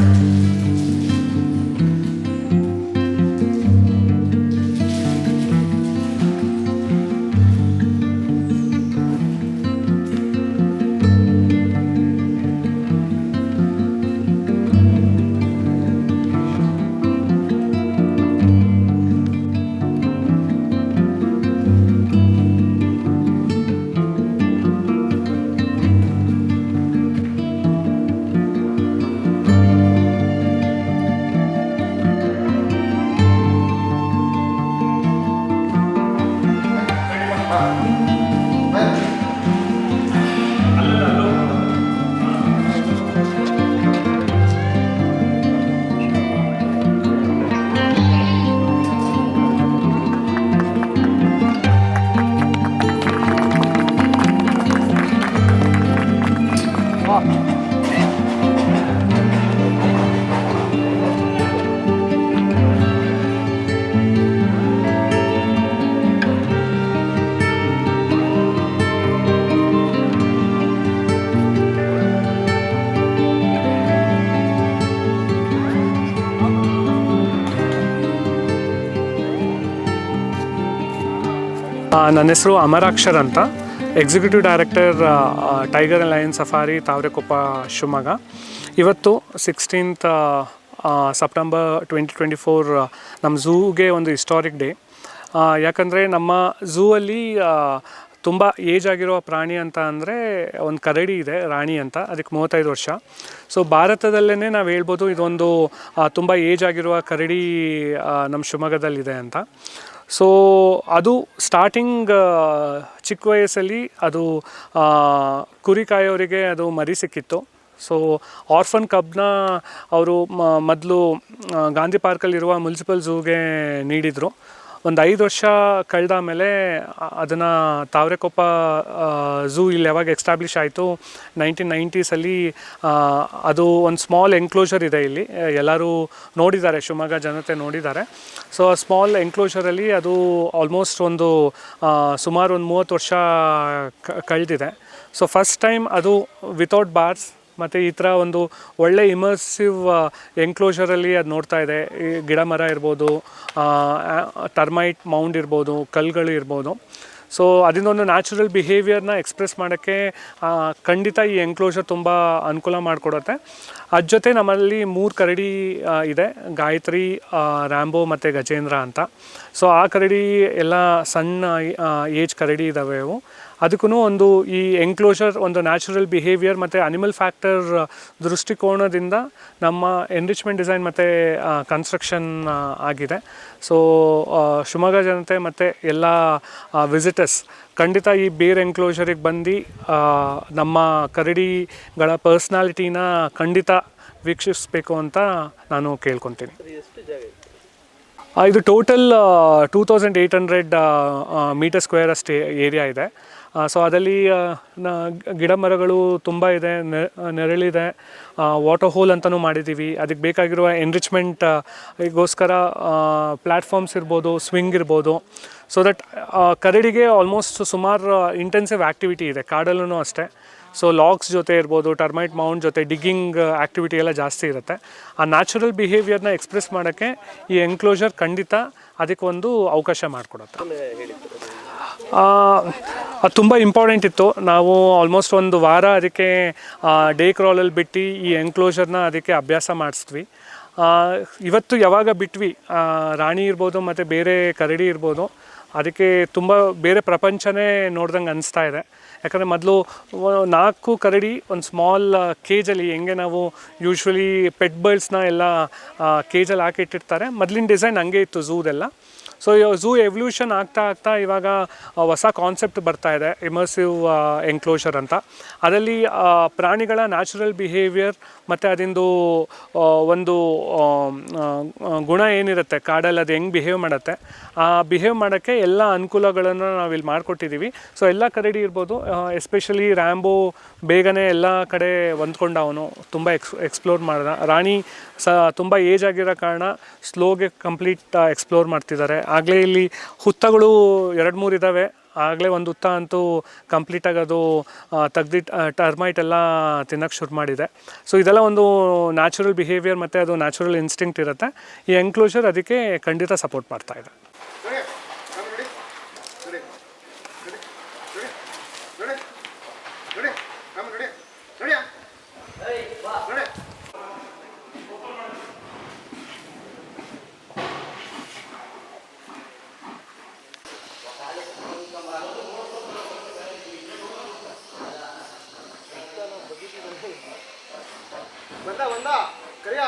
ಆ, ನನ್ನ ಹೆಸರು ಅಮರಾಕ್ಷರ್ ಅಂತ. Executive director tiger lion safari Tavarekoppa Shivamogga ಇವತ್ತು sixteenth September twenty twenty four ನಮ್ಮ ಝೂಗೆ ಒಂದು ಹಿಸ್ಟಾರಿಕ್ ಡೇ ಯಾಕಂದರೆ ನಮ್ಮ ಝೂ ಅಲ್ಲಿ ತುಂಬ ಏಜ್ ಆಗಿರೋ ಪ್ರಾಣಿ ಅಂತ ಅಂದರೆ ಒಂದು ಕರಡಿ ಇದೆ, ರಾಣಿ ಅಂತ, ಅದಕ್ಕೆ ಮೂವತ್ತೈದು ವರ್ಷ. ಸೊ ಭಾರತದಲ್ಲೇ ನಾವು ಹೇಳ್ಬೋದು ಇದೊಂದು ತುಂಬ ಏಜ್ ಆಗಿರುವ ಕರಡಿ ನಮ್ಮ ಶಿವಮೊಗ್ಗದಲ್ಲಿದೆ ಅಂತ. ಸೊ ಅದು ಸ್ಟಾರ್ಟಿಂಗ್ ಚಿಕ್ಕ ವಯಸ್ಸಲ್ಲಿ ಅದು ಕುರಿ ಕಾಯೋರಿಗೆ ಅದು ಮರಿ ಸಿಕ್ಕಿತ್ತು. ಸೊ ಆರ್ಫನ್ ಕಬ್ನ ಅವರು ಮೊದಲು ಗಾಂಧಿ ಪಾರ್ಕಲ್ಲಿರುವ ಮುನ್ಸಿಪಲ್ ಝೂಗೆ ನೀಡಿದರು. ಒಂದು ಐದು ವರ್ಷ ಕಳೆದ ಮೇಲೆ ಅದನ್ನು ತಾವರೆಕೊಪ್ಪ ಝೂ ಇಲ್ಲಿ ಯಾವಾಗ ಎಕ್ಸ್ಟಾಬ್ಲಿಷ್ ಆಯಿತು ನೈನ್ಟೀನ್ ನೈಂಟೀಸಲ್ಲಿ ಅದು ಒಂದು ಸ್ಮಾಲ್ ಎನ್ಕ್ಲೋಷರ್ ಇದೆ ಇಲ್ಲಿ. ಎಲ್ಲರೂ ನೋಡಿದ್ದಾರೆ, ಶಿವಮೊಗ್ಗ ಜನತೆ ನೋಡಿದ್ದಾರೆ. ಸೊ ಆ ಸ್ಮಾಲ್ ಎನ್ಕ್ಲೋಷರಲ್ಲಿ ಅದು ಆಲ್ಮೋಸ್ಟ್ ಒಂದು ಸುಮಾರು ಒಂದು ಮೂವತ್ತು ವರ್ಷ ಕಳೆದಿದೆ. ಸೊ ಫಸ್ಟ್ ಟೈಮ್ ಅದು ವಿತೌಟ್ ಬಾರ್ಸ್ ಮತ್ತು ಈ ಥರ ಒಂದು ಒಳ್ಳೆ ಇಮರ್ಸಿವ್ ಎನ್ಕ್ಲೋಷರಲ್ಲಿ ಅದು ನೋಡ್ತಾ ಇದೆ. ಈ ಗಿಡ ಮರ ಇರ್ಬೋದು ಟರ್ಮೈಟ್ ಮೌಂಡ್ ಇರ್ಬೋದು, ಕಲ್ಗಳು ಇರ್ಬೋದು. ಸೊ ಒಂದು ನ್ಯಾಚುರಲ್ ಬಿಹೇವಿಯರ್ನ ಎಕ್ಸ್ಪ್ರೆಸ್ ಮಾಡೋಕ್ಕೆ ಖಂಡಿತ ಈ ಎನ್ಕ್ಲೋಷರ್ ತುಂಬ ಅನುಕೂಲ ಮಾಡಿಕೊಡುತ್ತೆ. ಅದ್ರ ಜೊತೆ ನಮ್ಮಲ್ಲಿ ಮೂರು ಕರಡಿ ಇದೆ. ಗಾಯತ್ರಿ ರ್ಯಾಂಬೋ ಮತ್ತು ಗಜೇಂದ್ರ ಅಂತ. ಸೊ ಆ ಕರಡಿ ಎಲ್ಲ ಸಣ್ಣ ಏಜ್ ಕರಡಿ ಇದ್ದಾವೆ ಅವು ಅದಕ್ಕೂ ಒಂದು ಈ ಎನ್ಕ್ಲೋಷರ್ ಒಂದು ನ್ಯಾಚುರಲ್ ಬಿಹೇವಿಯರ್ ಮತ್ತು ಅನಿಮಲ್ ಫ್ಯಾಕ್ಟರ್ ದೃಷ್ಟಿಕೋನದಿಂದ ನಮ್ಮ ಎನ್ರಿಚ್ಮೆಂಟ್ ಡಿಸೈನ್ ಮತ್ತು ಕನ್ಸ್ಟ್ರಕ್ಷನ್ ಆಗಿದೆ. ಸೊ ಶಿವಮೊಗ್ಗ ಜನತೆ ಮತ್ತು ಎಲ್ಲ ವಿಸಿಟರ್ಸ್ ಖಂಡಿತ ಈ ಬೇರ್ ಎನ್ಕ್ಲೋಷರಿಗೆ ಬಂದು ನಮ್ಮ ಕರಡಿಗಳ ಪರ್ಸ್ನಾಲಿಟಿನ ಖಂಡಿತ ವೀಕ್ಷಿಸಬೇಕು ಅಂತ ನಾನು ಕೇಳ್ಕೊತೀನಿ. ಇದು total two thousand eight hundred metre square ಅಷ್ಟು ಏರಿಯಾ ಇದೆ. ಸೊ ನ- ಗಿಡ ಮರಗಳು ತುಂಬ ಇದೆ ನೆರಳಿದೆ. ವಾಟರ್ ಹೋಲ್ ಅಂತಲೂ ಮಾಡಿದ್ದೀವಿ ಅದಕ್ಕೆ ಬೇಕಾಗಿರುವ ಎನ್ರಿಚ್ಮೆಂಟ್ ಗೋಸ್ಕರ ಪ್ಲ್ಯಾಟ್ಫಾರ್ಮ್ಸ್ ಇರ್ಬೋದು ಸ್ವಿಂಗ್ ಇರ್ಬೋದು. ಸೊ ದಟ್ ಕರಡಿಗೆ ಆಲ್ಮೋಸ್ಟ್ ಸುಮಾರು ಇಂಟೆನ್ಸಿವ್ ಆ್ಯಕ್ಟಿವಿಟಿ ಇದೆ. ಕಾಡಲ್ಲೂ ಅಷ್ಟೇ. ಸೊ ಲಾಕ್ಸ್ ಜೊತೆ ಇರ್ಬೋದು ಟರ್ಮೈಟ್ ಮೌಂಟ್ ಜೊತೆ ಡಿಗ್ಗಿಂಗ್ ಆ್ಯಕ್ಟಿವಿಟಿ ಎಲ್ಲ ಜಾಸ್ತಿ ಇರುತ್ತೆ. ಆ ನ್ಯಾಚುರಲ್ ಬಿಹೇವಿಯರ್ನ ಎಕ್ಸ್ಪ್ರೆಸ್ ಮಾಡೋಕ್ಕೆ ಈ ಎನ್ಕ್ಲೋಸರ್ ಖಂಡಿತ ಅದಕ್ಕೆ ಒಂದು ಅವಕಾಶ ಮಾಡಿಕೊಡುತ್ತೆ. ಅದು ತುಂಬ ಇಂಪಾರ್ಟೆಂಟ್ ಇತ್ತು. ನಾವು ಆಲ್ಮೋಸ್ಟ್ ಒಂದು ವಾರ ಅದಕ್ಕೆ ಡೇ ಕ್ರಾಲಲ್ಲಿ ಬಿಟ್ಟು ಈ ಎನ್ಕ್ಲೋಜರ್ನ ಅದಕ್ಕೆ ಅಭ್ಯಾಸ ಮಾಡಿಸಿದ್ವಿ. ಇವತ್ತು ಯಾವಾಗ ಬಿಟ್ವಿ? ರಾಣಿ ಇರ್ಬೋದು, ಮತ್ತು ಬೇರೆ ಕರಡಿ ಇರ್ಬೋದು. ಅದಕ್ಕೆ ತುಂಬ ಬೇರೆ ಪ್ರಪಂಚನೇ ನೋಡ್ದಂಗೆ ಅನಿಸ್ತಾ ಇದೆ. ಯಾಕಂದರೆ ಮೊದಲು ನಾಲ್ಕು ಕರಡಿ ಒಂದು ಸ್ಮಾಲ್ ಕೇಜಲ್ಲಿ ಹೆಂಗೆ ನಾವು ಯೂಶ್ವಲಿ ಪೆಟ್ ಬರ್ಡ್ಸ್ನ ಎಲ್ಲ ಕೇಜಲ್ಲಿ ಹಾಕಿಟ್ಟಿರ್ತಾರೆ. ಮೊದಲಿನ ಡಿಸೈನ್ ಹಂಗೆ ಇತ್ತು ಝೂದೆಲ್ಲ ಸೊ ಝೂ ಎವಲ್ಯೂಷನ್ ಆಗ್ತಾ ಆಗ್ತಾ ಇವಾಗ ಹೊಸ ಕಾನ್ಸೆಪ್ಟ್ ಬರ್ತಾ ಇದೆ ಇಮರ್ಸಿವ್ ಎನ್ಕ್ಲೋಷರ್ ಅಂತ. ಅದರಲ್ಲಿ ಪ್ರಾಣಿಗಳ ನ್ಯಾಚುರಲ್ ಬಿಹೇವಿಯರ್ ಮತ್ತು ಅದಿಂದು ಒಂದು ಗುಣ ಏನಿರುತ್ತೆ, ಕಾಡಲ್ಲಿ ಅದು ಹೆಂಗೆ ಬಿಹೇವ್ ಮಾಡುತ್ತೆ, ಆ ಬಿಹೇವ್ ಮಾಡೋಕ್ಕೆ ಎಲ್ಲ ಅನುಕೂಲಗಳನ್ನು ನಾವು ಇಲ್ಲಿ ಮಾಡಿಕೊಟ್ಟಿದ್ದೀವಿ ಸೊ ಎಲ್ಲ ಕರಡಿ ಇರ್ಬೋದು ಎಸ್ಪೆಷಲಿ ರ್ಯಾಂಬೋ ಬೇಗನೆ ಎಲ್ಲ ಕಡೆ ಹೊಂದ್ಕೊಂಡ ಅವನು ತುಂಬ ಎಕ್ಸ್ ಎಕ್ಸ್ಪ್ಲೋರ್ ಮಾಡಿದ, ರಾಣಿ ಸ, ತುಂಬ ಏಜ್ ಆಗಿರೋ ಕಾರಣ ಸ್ಲೋಗೆ ಕಂಪ್ಲೀಟ್ ಎಕ್ಸ್ಪ್ಲೋರ್ ಮಾಡ್ತಿದ್ದಾರೆ. ಆಗಲೇ ಇಲ್ಲಿ ಹುತ್ತಗಳು ಎರಡು ಮೂರು ಇದ್ದಾವೆ ಆಗಲೇ ಒಂದು ಹುತ್ತ ಅಂತೂ ಕಂಪ್ಲೀಟಾಗಿ ಅದು ತೆಗ್ದಿಟ್ಟು ಟರ್ಮೈಟ್ ಎಲ್ಲ ತಿನ್ನೋಕ್ಕೆ ಶುರು ಮಾಡಿದೆ. ಸೊ ಇದೆಲ್ಲ ಒಂದು ನ್ಯಾಚುರಲ್ ಬಿಹೇವಿಯರ್ ಮತ್ತು ಅದು ನ್ಯಾಚುರಲ್ ಇನ್ಸ್ಟಿಂಕ್ಟ್ ಇರುತ್ತೆ. ಈ ಎನ್ಕ್ಲೋಷರ್ ಅದಕ್ಕೆ ಖಂಡಿತ ಸಪೋರ್ಟ್ ಮಾಡ್ತಾ ಇದೆ. ಬಂದ ಬಂದ ಕರಿಯ